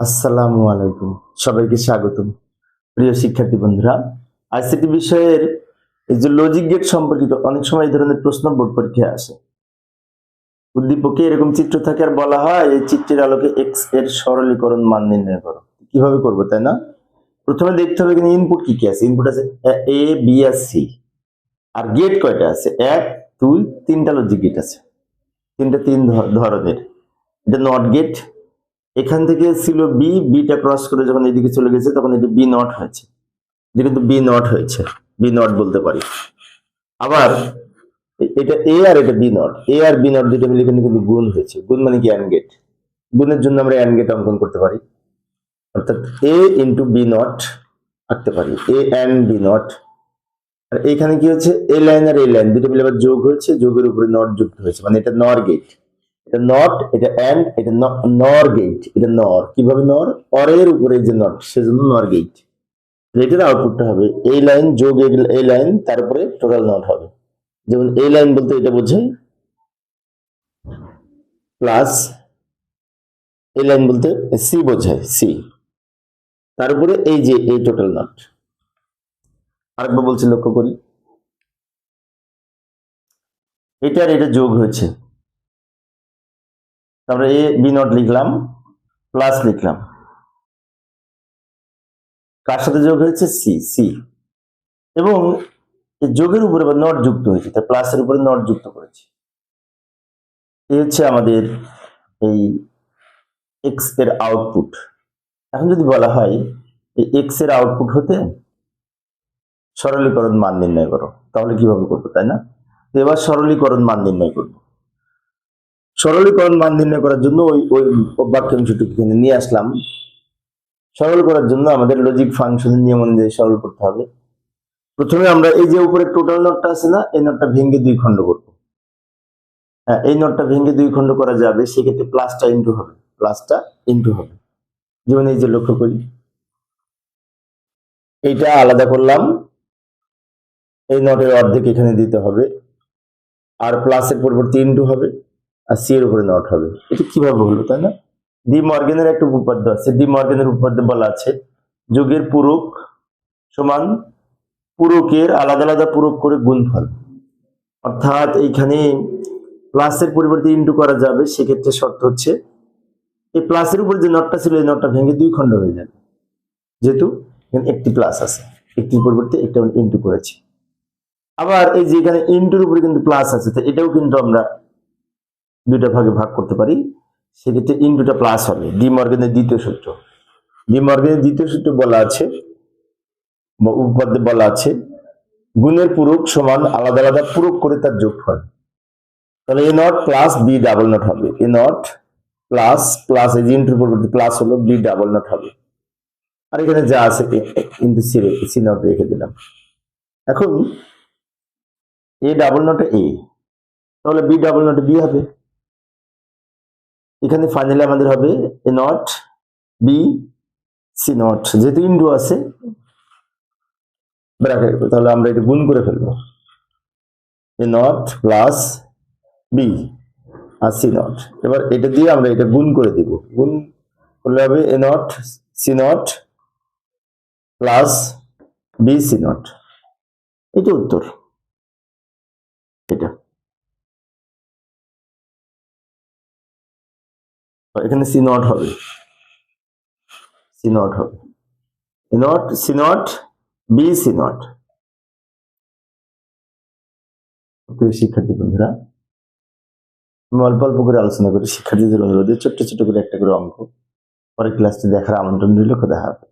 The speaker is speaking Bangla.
আসসালামু আলাইকুম। সবাইকে স্বাগতম। প্রিয় শিক্ষার্থী বন্ধুরা, আইসিটি বিষয়ের এই যে লজিক গেট সম্পর্কিত অনেক সময় এই ধরনের প্রশ্ন বোর্ড পরীক্ষায় আসে। উদ্দীপকে এরকম চিত্র থাকে আর বলা হয়, এই চিত্রের আলোকে এক্সের সরলীকরণ মান নির্ণয় করো। কীভাবে করব, তাই না? প্রথমে দেখতে হবে এখানে ইনপুট কি কি আছে। ইনপুট আছে এ বি আর সি আর গেট কয়টা আছে? এক, দুই, তিনটা লজিক গেট আছে। তিনটা তিন ধরনের। এটা নট গেট এখান থেকে ছিল বি বিটা ক্রস করে যখন এদিকে চলে গেছে, তখন এটা বি নট হয়েছে। এটা কিন্তু বি নট হয়েছে। বি নট বলতে পারি। আবার এটা এ আর এটা বি নট এ আর বি নট দুটো মিলে কিন্তু গুণ হয়েছে। গুণ মানে কি? অ্যান্ড গেট গুণের জন্য আমরা অ্যান্ড গেট অঙ্কন করতে পারি। অর্থাৎ এ ইন্টু বি নট আঁকতে পারি। এ অ্যান্ড বি নট আর এখানে কি হচ্ছে? এ লাইন আর এ লাইন দুটো মিলে আবার যোগ হয়েছে। যোগের উপরে নট যুক্ত হয়েছে। মানে এটা নর গেট এটা নট, এটা অ্যান্ড এটা নর গেট, এটা নর। কীভাবে নর? অরের উপরে যে নট, সেজন্য নর গেট। এটার আউটপুটটা হবে এই লাইন যোগ এই- লাইন, তারপরে টোটাল নট হবে। যেমন এই লাইন বলতে এটা বোঝায় প্লাস এই লাইন বলতে সি বোঝায় সি তারপরে এই যে এই টোটাল নট। আরেকবার বলছি লক্ষ্য করি। এটা আর এটা যোগ হয়েছে। তারপরে এ, বি নট লিখলাম প্লাস লিখলাম। কার সাথে যোগ হয়েছে? সি সি এবং যোগের উপরে বা নট যুক্ত হয়েছে, তাই প্লাসের উপরে নট যুক্ত করেছি। এই হচ্ছে আমাদের এই এক্সের আউটপুট এখন যদি বলা হয় এই এক্সের আউটপুট হতে সরলীকরণ মান নির্ণয় করো, তাহলে কীভাবে করব, তাই না? এবার সরলীকরণ মান নির্ণয় করব। সরলীকরণ মান করার জন্য ওই ওই বাক্যাংশটুকু নিয়ে আসলাম। সরল করার জন্য আমাদের লজিক ফাংশনের নিয়ম অনুযায়ী সরল করতে হবে। প্রথমে আমরা এই যে উপরে টোটাল নোটটা আছে না, এই নোটটা ভেঙে দুই খণ্ড করব। হ্যাঁ এই নোটটা ভেঙে দুই খণ্ড করা যাবে, সেক্ষেত্রে প্লাসটা ইন্টু হবে প্লাসটা ইন্টু হবে। যেমন এই যে লক্ষ্য করি। এইটা আলাদা করলাম। এই নোটের অর্ধেক এখানে দিতে হবে। আর প্লাসের পরিবর্তে ইন্টু হবে। আর সি এর উপরে নট হবে। এটা কীভাবে হলো তাই না? ডি মর্গেনের একটা উপপাদ্য আছে। ডি মর্গেনের উপপাদ্য বলা আছে, যোগের পূরক সমান পূরকের আলাদা আলাদা পূরক করে গুণফল। অর্থাৎ এইখানে প্লাসের পরিবর্তে ইন্টু করা যাবে, সেক্ষেত্রে শর্ত হচ্ছে, এই প্লাসের উপর যে নটটা ছিল, এই নটটা ভেঙে দুই খণ্ড হয়ে যাবে। যেহেতু একটি প্লাস আছে, একটির পরিবর্তে একটা ইন্টু করেছি। আবার এই যে এখানে ইন্টুর উপরে কিন্তু প্লাস আছে, তো এটাও কিন্তু আমরা দুইটা ভাগে ভাগ করতে পারি, সেক্ষেত্রে ইন দুটা প্লাস হবে। ডি মর্গেনের দ্বিতীয় সূত্র। ডি মর্গেনের দ্বিতীয় সূত্র বলা আছে, বা উপপাদ্যে বলা আছে, গুণের পূরক সমান আলাদা আলাদা পূরক করে তার যোগ যোগফল। তাহলে A not plus B double not হবে। এ নট প্লাস প্লাস এই যে ইন্টুর পরিবর্তে প্লাস হলো বি ডাবল নট হবে। আর এখানে যা আছে কিন্তু সি সি নট রেখে দিলাম। এখন এ ডাবল নটে এ, তাহলে বি ডাবল নটে বি হবে। এখানে ফাইনালি আমাদের হবে A not B C not যেহেতু ইন্ডু আছে তাহলে আমরা এটা গুণ করে ফেলব। এ নট প্লাস বি আর সি নট এবার এটা দিয়ে আমরা এটা গুণ করে দিব। গুণ করলে হবে A not C not plus B C not এটা উত্তর। এখানে সি নট হবে। সি নট হবে। Not, C not, B C not. শিক্ষার্থী বন্ধুরা, আমি অল্প অল্প করে আলোচনা করি শিক্ষার্থীদের অনুরোধে, ছোট্ট ছোট করে একটা করে অঙ্ক। পরে ক্লাসটি দেখার আমন্ত্রণ রইল দেখা হবে